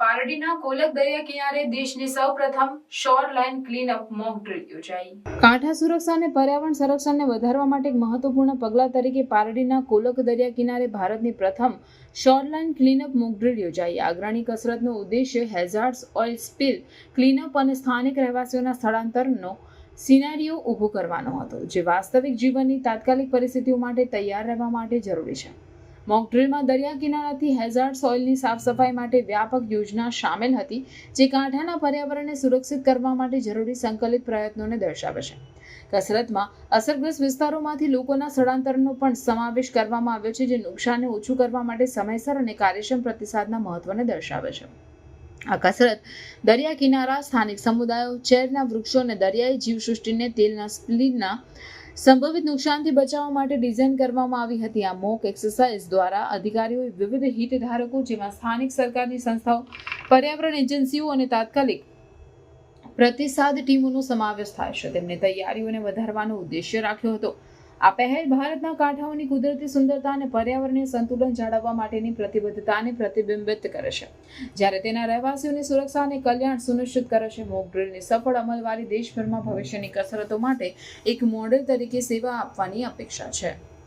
પારડીના કોલક દરિયા અને પર્યાવરણ સંરક્ષણને વધારવા માટે મહત્વપૂર્ણ પગલાં તરીકે પારડીના કોલક દરિયા કિનારે ભારતની પ્રથમ શોરલાઇન ક્લીનઅપ મોક યોજાઈ. આ કસરતનો ઉદ્દેશ્ય હેઝાર્ડ્સ ઓઇલ સ્પિલ ક્લીનઅપ અને સ્થાનિક રહેવાસીઓના સ્થળાંતરનો સિનારીઓ ઊભો કરવાનો હતો, જે વાસ્તવિક જીવનની તાત્કાલિક પરિસ્થિતિઓ માટે તૈયાર રહેવા માટે જરૂરી છે. મોક ડ્રીલમાં દરિયા કિનારાથી હેઝાર્ડ સોઇલની સાફ સફાઈ માટે વ્યાપક યોજના સામેલ હતી, જે કાંઠાના પર્યાવરણને સુરક્ષિત કરવા માટે જરૂરી સંકલિત પ્રયત્નોને દર્શાવે છે. કસરતમાં અસરગ્રસ્ત વિસ્તારોમાંથી લોકોના સ્થળાંતરનો પણ સમાવેશ કરવામાં આવ્યો છે, જે નુકસાનને ઓછું કરવા માટે સમયસર અને કાર્યક્ષમ પ્રતિસાદના મહત્વને દર્શાવે છે. આ કસરત દરિયા કિનારા સ્થાનિક સમુદાયો ચેરના વૃક્ષો અને દરિયાઈ જીવસૃષ્ટિને તેલના સ્પ્લીનના સંભવિત નુકસાનથી બચાવવા માટે ડિઝાઇન કરવામાં આવી હતી. આ મોક એક્સરસાઇઝ દ્વારા અધિકારીઓએ વિવિધ હિતધારકો જેમાં સ્થાનિક સરકારની સંસ્થાઓ, પર્યાવરણ એજન્સીઓ અને તાત્કાલિક પ્રતિસાદ ટીમોનો સમાવેશ થાય છે. તેમને તૈયારીઓને વધારવાનો ઉદ્દેશ્ય રાખ્યો હતો. આ પહેલ ભારતના કાંઠાઓની કુદરતી સુંદરતા અને પર્યાવરણીય સંતુલન જાળવવા માટેની પ્રતિબદ્ધતાને પ્રતિબિંબિત કરે છે. જ્યારે તેના રહેવાસીઓની સુરક્ષા અને કલ્યાણ સુનિશ્ચિત કરે છે, મોક સફળ અમલવારી દેશભરમાં ભવિષ્યની કસરતો માટે એક મોડેલ તરીકે સેવા આપવાની અપેક્ષા છે.